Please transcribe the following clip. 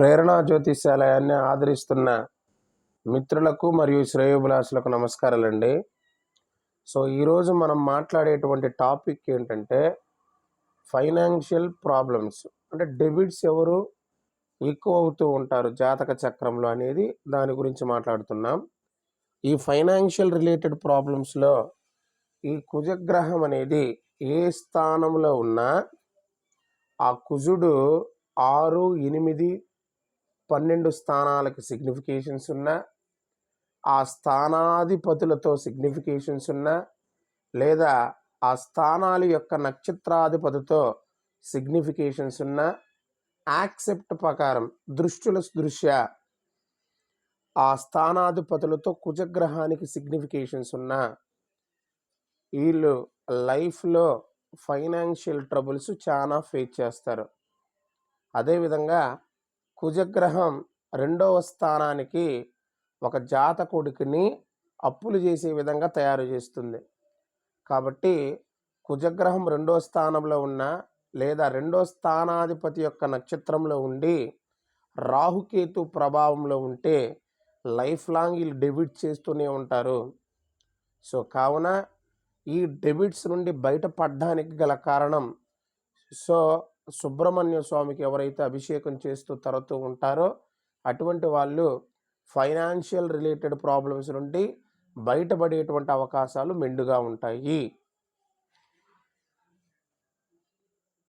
ప్రేరణా జ్యోతిష్యాలయాన్ని ఆదరిస్తున్న మిత్రులకు మరియు శ్రేయోభిలాషులకు నమస్కారాలండి. సో ఈరోజు మనం మాట్లాడేటువంటి టాపిక్ ఏంటంటే ఫైనాన్షియల్ ప్రాబ్లమ్స్. అంటే డెబిట్స్ ఎవరు ఎక్కువ అవుతూ ఉంటారు జాతక చక్రంలో అనేది దాని గురించి మాట్లాడుతున్నాం. ఈ ఫైనాన్షియల్ రిలేటెడ్ ప్రాబ్లమ్స్లో ఈ కుజగ్రహం అనేది ఏ స్థానంలో ఉన్నా ఆ కుజుడు ఆరు ఎనిమిది పన్నెండు స్థానాలకు సిగ్నిఫికేషన్స్ ఉన్నా ఆ స్థానాధిపతులతో సిగ్నిఫికేషన్స్ ఉన్నా లేదా ఆ స్థానాల యొక్క నక్షత్రాధిపతితో సిగ్నిఫికేషన్స్ ఉన్నా యాక్సెప్ట్ ప్రకారం దృష్టుల దృష్ట్యా ఆ స్థానాధిపతులతో కుజగ్రహానికి సిగ్నిఫికేషన్స్ ఉన్నా వీళ్ళు లైఫ్లో ఫైనాన్షియల్ ట్రబుల్స్ చాలా ఫేస్ చేస్తారు. అదేవిధంగా కుజగ్రహం రెండవ స్థానానికి ఒక జాతకుడికిని అప్పులు చేసే విధంగా తయారు చేస్తుంది. కాబట్టి కుజగ్రహం రెండో స్థానంలో ఉన్న లేదా రెండో స్థానాధిపతి యొక్క నక్షత్రంలో ఉండి రాహుకేతు ప్రభావంలో ఉంటే లైఫ్ లాంగ్ వీళ్ళు డెబిట్ చేస్తూనే ఉంటారు. సో కావున ఈ డెబిట్స్ నుండి బయటపడడానికి గల కారణం సో సుబ్రహ్మణ్య స్వామికి ఎవరైతే అభిషేకం చేస్తూ తరుతూ ఉంటారో అటువంటి వాళ్ళు ఫైనాన్షియల్ రిలేటెడ్ ప్రాబ్లమ్స్ నుండి బయటపడేటువంటి అవకాశాలు మెండుగా ఉంటాయి.